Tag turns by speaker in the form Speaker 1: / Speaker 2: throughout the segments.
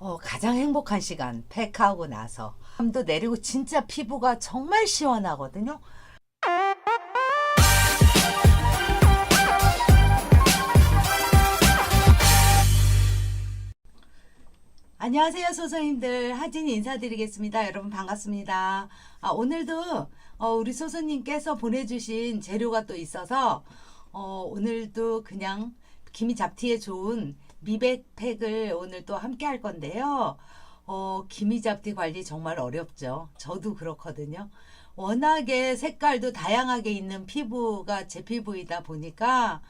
Speaker 1: 어, 가장 행복한 시간 팩하고 나서. 땀도 내리고 진짜 피부가 정말 시원하거든요. 안녕하세요 소선님들. 하진 인사드리겠습니다. 여러분 반갑습니다. 아, 오늘도 어, 우리 소선님께서 보내주신 재료가 또 있어서 어, 오늘도 그냥 기미 잡티에 좋은 미백팩을 오늘 또 함께 할 건데요. 어, 기미 잡티 관리 정말 어렵죠. 저도 그렇거든요. 워낙에 색깔도 다양하게 있는 피부가 제 피부이다 보니까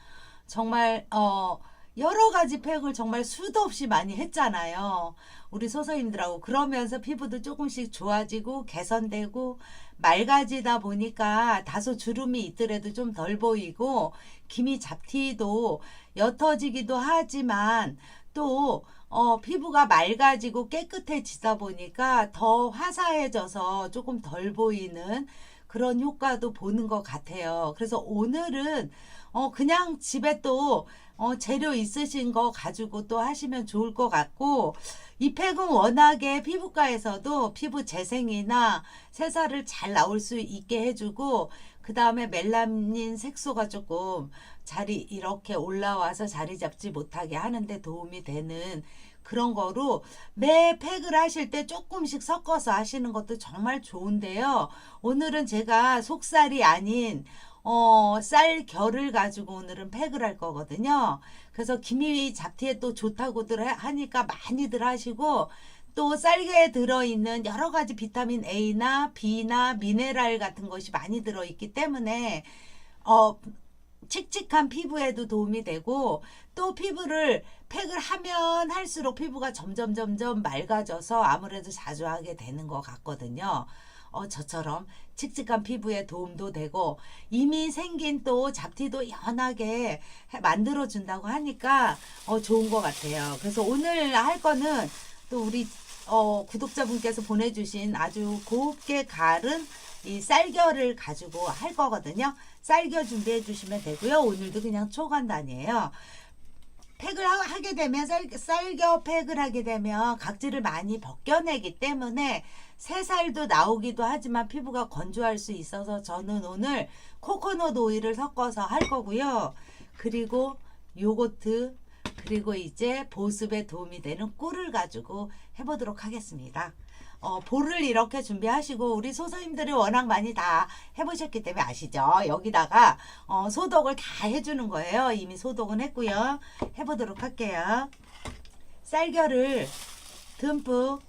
Speaker 1: 정말 어 여러 가지 팩을 정말 수도 없이 많이 했잖아요. 우리 소서님들하고 그러면서 피부도 조금씩 좋아지고 개선되고 맑아지다 보니까 다소 주름이 있더라도 좀 덜 보이고 기미 잡티도 옅어지기도 하지만 또 어, 피부가 맑아지고 깨끗해지다 보니까 더 화사해져서 조금 덜 보이는 그런 효과도 보는 것 같아요. 그래서 오늘은 어, 그냥 집에 또 어, 재료 있으신 거 가지고 또 하시면 좋을 것 같고, 이 팩은 워낙에 피부과에서도 피부 재생이나 새살을 잘 나올 수 있게 해주고, 그 다음에 멜라닌 색소가 조금 자리, 이렇게 올라와서 자리 잡지 못하게 하는데 도움이 되는 그런 거로 매 팩을 하실 때 조금씩 섞어서 하시는 것도 정말 좋은데요. 오늘은 제가 속살이 아닌 어, 쌀 결을 가지고 오늘은 팩을 할 거거든요. 그래서 기미 잡티에 또 좋다고들 하- 하니까 많이들 하시고 또 쌀개에 들어있는 여러 가지 비타민 A나 B나 미네랄 같은 것이 많이 들어있기 때문에 어, 칙칙한 피부에도 도움이 되고 또 피부를 팩을 하면 할수록 피부가 점점 점점 맑아져서 아무래도 자주 하게 되는 것 같거든요. 어, 저처럼 칙칙한 피부에 도움도 되고 이미 생긴 또 잡티도 연하게 해- 만들어준다고 하니까 어, 좋은 것 같아요. 그래서 오늘 할 거는 또 우리 어, 구독자분께서 보내주신 아주 곱게 갈은 이 쌀겨를 가지고 할 거거든요. 쌀겨 준비해 주시면 되고요. 오늘도 그냥 초간단이에요. 팩을 하- 하게 되면 쌀, 쌀겨 팩을 하게 되면 각질을 많이 벗겨내기 때문에 새살도 나오기도 하지만 피부가 건조할 수 있어서 저는 오늘 코코넛 오일을 섞어서 할 거고요. 그리고 요거트 그리고 이제 보습에 도움이 되는 꿀을 가지고 해보도록 하겠습니다. 어, 볼을 이렇게 준비하시고 우리 소서님들이 워낙 많이 다 해보셨기 때문에 아시죠? 여기다가 어, 소독을 다 해주는 거예요. 이미 소독은 했고요. 해보도록 할게요. 쌀겨를 듬뿍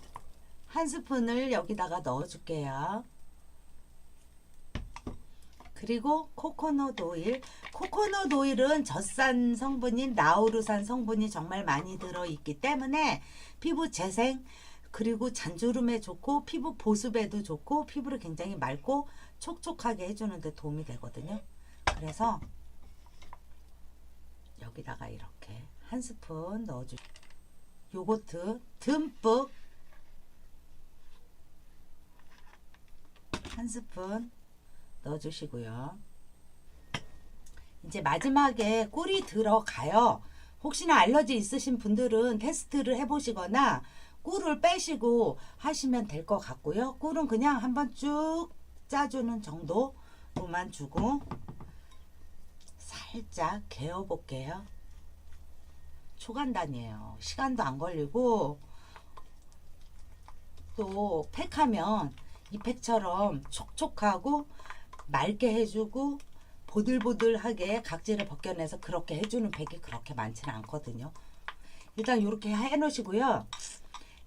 Speaker 1: 한 스푼을 여기다가 넣어줄게요. 그리고 코코넛 오일. 코코넛 오일은 젖산 성분인 라우르산 성분이 정말 많이 들어있기 때문에 피부 재생 그리고 잔주름에 좋고 피부 보습에도 좋고 피부를 굉장히 맑고 촉촉하게 해주는 데 도움이 되거든요. 그래서 여기다가 이렇게 한 스푼 넣어주 요거트 듬뿍 한 스푼 넣어주시고요. 이제 마지막에 꿀이 들어가요. 혹시나 알러지 있으신 분들은 테스트를 해보시거나 꿀을 빼시고 하시면 될 것 같고요. 꿀은 그냥 한번 쭉 짜주는 정도로만 주고 살짝 개어볼게요. 초간단이에요. 시간도 안 걸리고 또 팩하면 이 팩처럼 촉촉하고 맑게 해주고 보들보들하게 각질을 벗겨내서 그렇게 해주는 팩이 그렇게 많지는 않거든요. 일단 이렇게 해놓으시고요.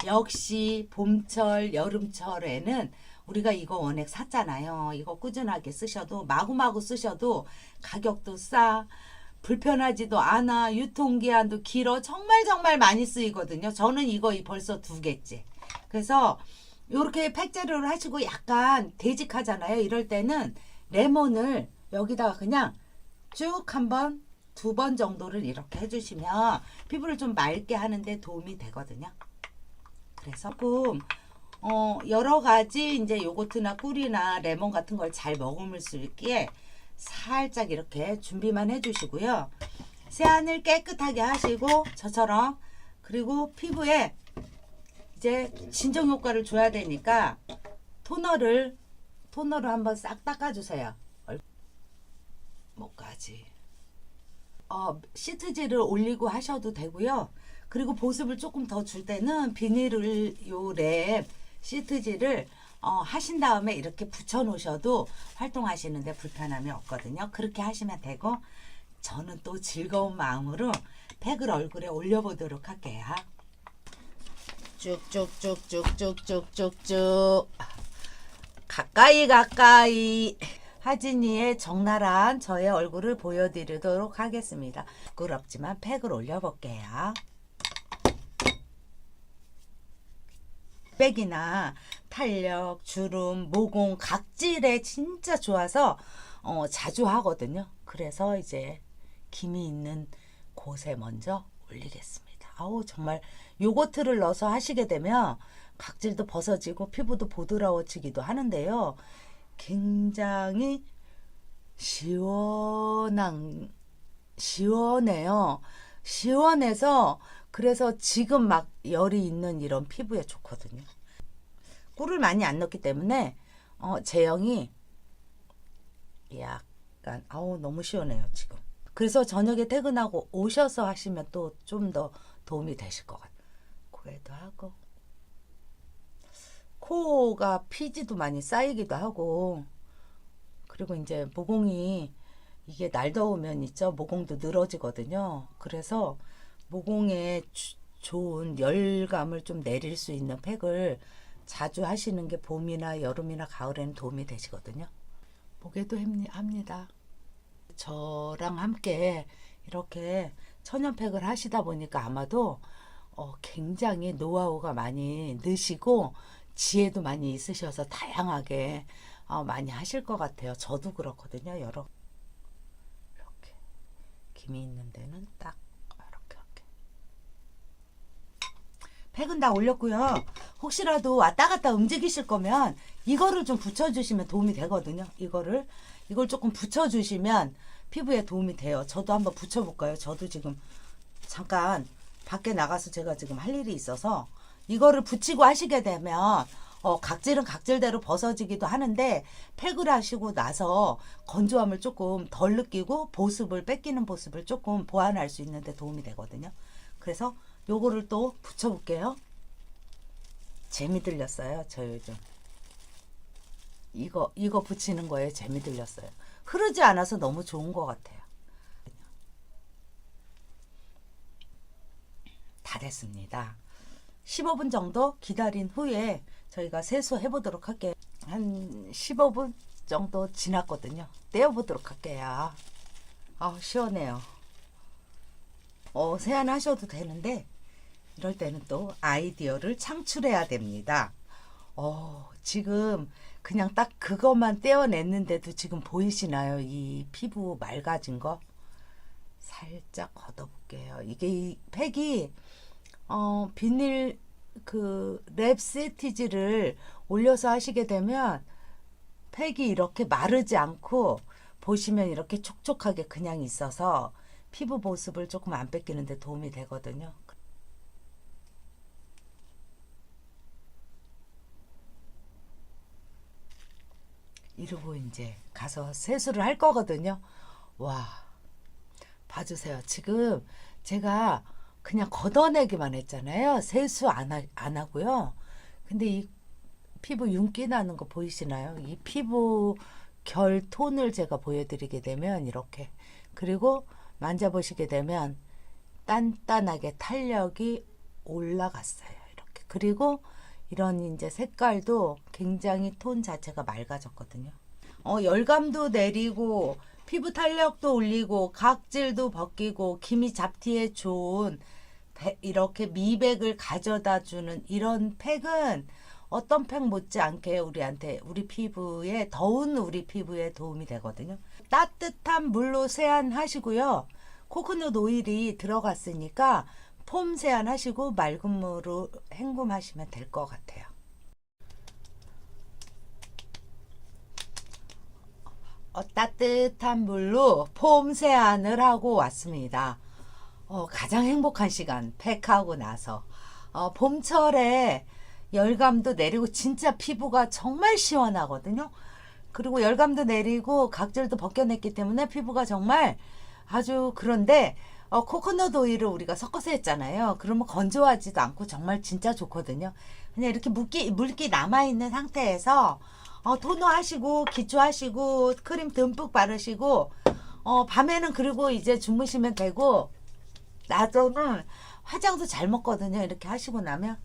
Speaker 1: 역시 봄철, 여름철에는 우리가 이거 원액 샀잖아요. 이거 꾸준하게 쓰셔도 마구마구 쓰셔도 가격도 싸. 불편하지도 않아. 유통기한도 길어. 정말 정말 많이 쓰이거든요. 저는 이거 이 벌써 두 개째. 그래서 이렇게 팩재료를 하시고 약간 되직하잖아요. 이럴 때는 레몬을 여기다가 그냥 쭉 한번 두 번 정도를 이렇게 해주시면 피부를 좀 맑게 하는데 도움이 되거든요. 그래서 조금 어, 여러 가지 이제 요거트나 꿀이나 레몬 같은 걸잘 먹을 수 있게 살짝 이렇게 준비만 해주시고요. 세안을 깨끗하게 하시고 저처럼 그리고 피부에 이제 진정 효과를 줘야 되니까 토너를 토너를 한번 싹 닦아주세요. 얼- 목까지. 어, 시트지를 올리고 하셔도 되고요. 그리고 보습을 조금 더 줄 때는 비닐을 요랩 시트지를 어, 하신 다음에 이렇게 붙여 놓으셔도 활동하시는데 불편함이 없거든요. 그렇게 하시면 되고 저는 또 즐거운 마음으로 팩을 얼굴에 올려보도록 할게요. 쭉쭉쭉쭉쭉쭉쭉쭉 가까이 가까이 하진이의 적나라한 저의 얼굴을 보여드리도록 하겠습니다. 부끄럽지만 팩을 올려볼게요. 백이나 탄력, 주름, 모공, 각질에 진짜 좋아서 어, 자주 하거든요. 그래서 이제 김이 있는 곳에 먼저 올리겠습니다. 아우 정말 요거트를 넣어서 하시게 되면 각질도 벗어지고 피부도 보드라워지기도 하는데요. 굉장히 시원한 시원해요. 시원해서 그래서 지금 막 열이 있는 이런 피부에 좋거든요. 꿀을 많이 안 넣기 때문에 어, 제형이 약간 아우 너무 시원해요 지금. 그래서 저녁에 퇴근하고 오셔서 하시면 또 좀 더 도움이 되실 것 같아요. 코에도 하고 코가 피지도 많이 쌓이기도 하고 그리고 이제 모공이 이게 날 더우면 있죠 모공도 늘어지거든요. 그래서 모공에 주- 좋은 열감을 좀 내릴 수 있는 팩을 자주 하시는 게 봄이나 여름이나 가을에는 도움이 되시거든요. 목에도 합니- 합니다. 저랑 함께 이렇게 천연팩을 하시다 보니까 아마도 어, 굉장히 노하우가 많이 느시고 지혜도 많이 있으셔서 다양하게 어, 많이 하실 것 같아요. 저도 그렇거든요. 여러 이렇게 김이 있는 데는 딱 이렇게 이렇게 팩은 다 올렸고요. 혹시라도 왔다 갔다 움직이실 거면 이거를 좀 붙여주시면 도움이 되거든요. 이거를 이걸 조금 붙여주시면 피부에 도움이 돼요. 저도 한번 붙여볼까요? 저도 지금 잠깐 밖에 나가서 제가 지금 할 일이 있어서 이거를 붙이고 하시게 되면 어, 각질은 각질대로 벗어지기도 하는데 팩을 하시고 나서 건조함을 조금 덜 느끼고 보습을 뺏기는 보습을 조금 보완할 수 있는데 도움이 되거든요. 그래서 요거를 또 붙여볼게요. 재미 들렸어요. 저 요즘 이거 이거 붙이는 거에 재미 들렸어요. 흐르지 않아서 너무 좋은 것 같아요. 다 됐습니다. 15분 정도 기다린 후에 저희가 세수해 보도록 할게요. 한 15분 정도 지났거든요. 떼어 보도록 할게요. 아, 시원해요. 어, 세안 하셔도 되는데 이럴 때는 또 아이디어를 창출해야 됩니다. 어, 지금 그냥 딱 그것만 떼어냈는데도 지금 보이시나요? 이 피부 맑아진 거? 살짝 걷어볼게요. 이게 이 팩이 어, 비닐 그 랩 세티지를 올려서 하시게 되면 팩이 이렇게 마르지 않고 보시면 이렇게 촉촉하게 그냥 있어서 피부 보습을 조금 안 뺏기는데 도움이 되거든요. 이러고 이제 가서 세수를 할 거거든요. 와, 봐주세요. 지금 제가 그냥 걷어내기만 했잖아요. 세수 안, 하, 안 하고요. 근데 이 피부 윤기 나는 거 보이시나요? 이 피부 결 톤을 제가 보여드리게 되면 이렇게 그리고 만져보시게 되면 단단하게 탄력이 올라갔어요. 이렇게 그리고 이런 이제 색깔도 굉장히 톤 자체가 맑아졌거든요. 어, 열감도 내리고 피부 탄력도 올리고 각질도 벗기고 기미 잡티에 좋은 배- 이렇게 미백을 가져다 주는 이런 팩은 어떤 팩 못지않게 우리한테 우리 피부에 더운 우리 피부에 도움이 되거든요. 따뜻한 물로 세안하시고요. 코코넛 오일이 들어갔으니까 폼 세안하시고 맑은 물로 헹굼하시면 될 것 같아요. 어, 따뜻한 물로 폼 세안을 하고 왔습니다. 어, 가장 행복한 시간 팩하고 나서 어, 봄철에 열감도 내리고 진짜 피부가 정말 시원하거든요. 그리고 열감도 내리고 각질도 벗겨냈기 때문에 피부가 정말 아주 그런데 어, 코코넛 오일을 우리가 섞어서 했잖아요. 그러면 건조하지도 않고 정말 진짜 좋거든요. 그냥 이렇게 물기, 물기 남아있는 상태에서 어, 토너 하시고 기초 하시고 크림 듬뿍 바르시고 어, 밤에는 그리고 이제 주무시면 되고 낮에는 화장도 잘 먹거든요. 이렇게 하시고 나면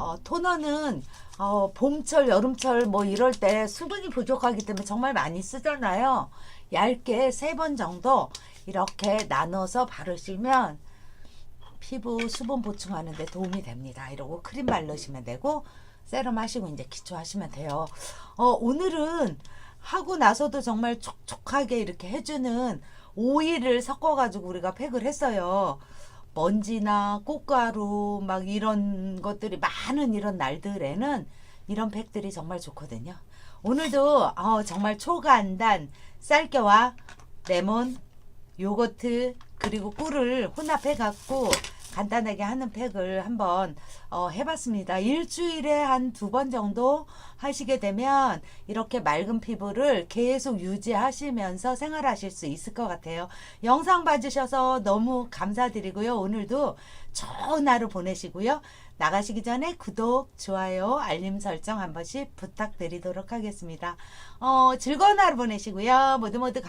Speaker 1: 어, 토너는 어, 봄철, 여름철 뭐 이럴 때 수분이 부족하기 때문에 정말 많이 쓰잖아요. 얇게 세 번 정도 이렇게 나눠서 바르시면 피부 수분 보충하는 데 도움이 됩니다. 이러고 크림 바르시면 되고 세럼 하시고 이제 기초 하시면 돼요. 어, 오늘은 하고 나서도 정말 촉촉하게 이렇게 해주는 오일을 섞어가지고 우리가 팩을 했어요. 먼지나 꽃가루 막 이런 것들이 많은 이런 날들에는 이런 팩들이 정말 좋거든요. 오늘도 어, 정말 초간단 쌀겨와 레몬, 요거트 그리고 꿀을 혼합해 갖고 간단하게 하는 팩을 한번 어, 해봤습니다. 일주일에 한 두 번 정도 하시게 되면 이렇게 맑은 피부를 계속 유지하시면서 생활하실 수 있을 것 같아요. 영상 봐주셔서 너무 감사드리고요. 오늘도 좋은 하루 보내시고요. 나가시기 전에 구독, 좋아요, 알림 설정 한 번씩 부탁드리도록 하겠습니다. 어, 즐거운 하루 보내시고요. 모두 모두 감